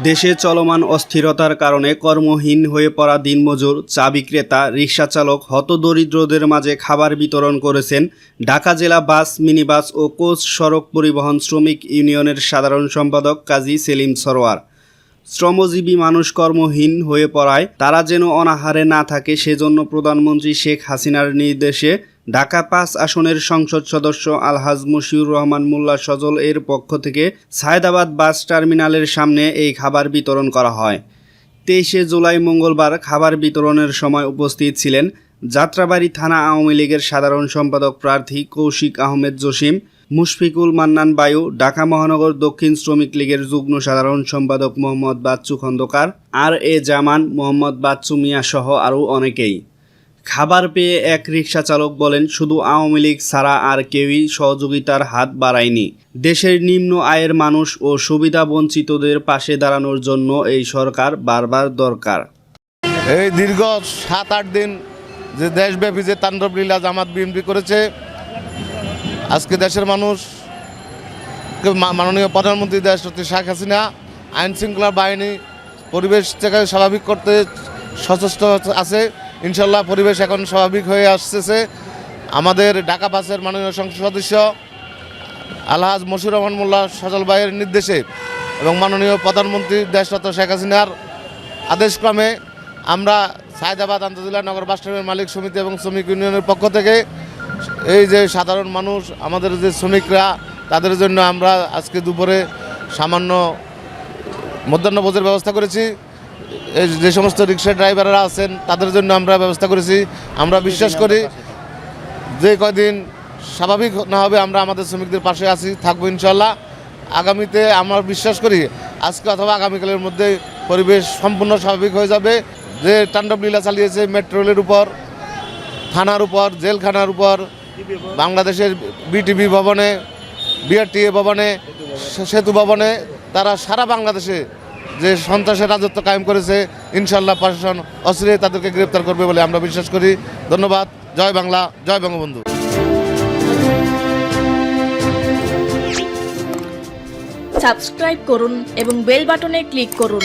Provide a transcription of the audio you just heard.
দেশে চলমান অস্থিরতার কারণে কর্মহীন হয়ে পড়া দিনমজুর চা বিক্রেতা রিক্সা চালক, হতদরিদ্রদের মাঝে খাবার বিতরণ করেছেন ঢাকা জেলা বাস, মিনিবাস ও কোচ সড়ক পরিবহন শ্রমিক ইউনিয়নের সাধারণ সম্পাদক কাজী সেলিম সরোয়ার। শ্রমজীবী মানুষ কর্মহীন হয়ে পড়ায় তারা যেন অনাহারে না থাকে, সেজন্য প্রধানমন্ত্রী শেখ হাসিনার নির্দেশে ঢাকা পাঁচ আসনের সংসদ সদস্য আলহাজ মশিউর রহমান মোল্লা সজল এর পক্ষ থেকে সায়দাবাদ বাস টার্মিনালের সামনে এই খাবার বিতরণ করা হয়। তেইশে জুলাই মঙ্গলবার খাবার বিতরণের সময় উপস্থিত ছিলেন যাত্রাবাড়ি থানা আওয়ামী লীগের সাধারণ সম্পাদক প্রার্থী কৌশিক আহমেদ জসিম, মুশফিকুল মান্নান বায়ু, ঢাকা মহানগর দক্ষিণ শ্রমিক লীগের যুগ্ম সাধারণ সম্পাদক মোহাম্মদ বাচ্চু খন্দকার, আর এ জামান, মোহাম্মদ বাচ্চু মিয়া সহ আরও অনেকেই। খাবার পেয়ে এক রিক্সা চালক বলেন, শুধু আওয়ামী লীগ ছাড়া আর কেউই সহযোগিতার হাত বাড়ায়নি। দেশের নিম্ন আয়ের মানুষ ও সুবিধা বঞ্চিতদের পাশে দাঁড়ানোর জন্য এই সরকার বারবার দরকার। এই দীর্ঘ সাত আট দিন যে দেশব্যাপী যে তাণ্ডব লীলা জামাত বিএনপি করেছে, আজকে দেশের মানুষ, মাননীয় প্রধানমন্ত্রী দেশ শেখ হাসিনা আইন শৃঙ্খলা বাহিনী, পরিবেশ থেকে স্বাভাবিক করতে সচেষ্ট আছে। ইনশাল্লাহ পরিবেশ এখন স্বাভাবিক হয়ে আসতেছে। আমাদের ঢাকা বাসের মাননীয় সংসদ সদস্য আলহাজ মশুর রহমান মোল্লা সজল ভাইয়ের নির্দেশে এবং মাননীয় প্রধানমন্ত্রী দেশরত শেখ হাসিনার আদেশক্রমে আমরা সায়দাবাদ আন্তজেলা নগর বাস মালিক সমিতি এবং শ্রমিক ইউনিয়নের পক্ষ থেকে এই যে সাধারণ মানুষ, আমাদের যে শ্রমিকরা, তাদের জন্য আমরা আজকে দুপুরে সামান্য মধ্যাহ্নভোজের ব্যবস্থা করেছি। যে সমস্ত রিক্সা ড্রাইভাররা আছেন, তাদের জন্য আমরা ব্যবস্থা করেছি। আমরা বিশ্বাস করি যে কয়দিন স্বাভাবিক না হবে আমরা আমাদের শ্রমিকদের পাশে আছি, থাকব ইনশাল্লাহ আগামীতে আমরা বিশ্বাস করি আজকে অথবা আগামীকালের মধ্যে পরিবেশ সম্পূর্ণ স্বাভাবিক হয়ে যাবে। যে তাণ্ডব লীলা চালিয়েছে মেট্রো রেলের উপর, থানার উপর, জেলখানার উপর, বাংলাদেশের বিটিভি ভবনে, বিআরটিএ ভবনে সেতু ভবনে, তারা সারা বাংলাদেশে যে সন্ত্রাসের রাজত্ব কায়েম করেছে ইনশাল্লাহ প্রশাসন অচিরে তাদেরকে গ্রেপ্তার করবে বলে আমরা বিশ্বাস করি। ধন্যবাদ। জয় বাংলা, জয় বঙ্গবন্ধু। সাবস্ক্রাইব করুন এবং বেল বাটনে ক্লিক করুন।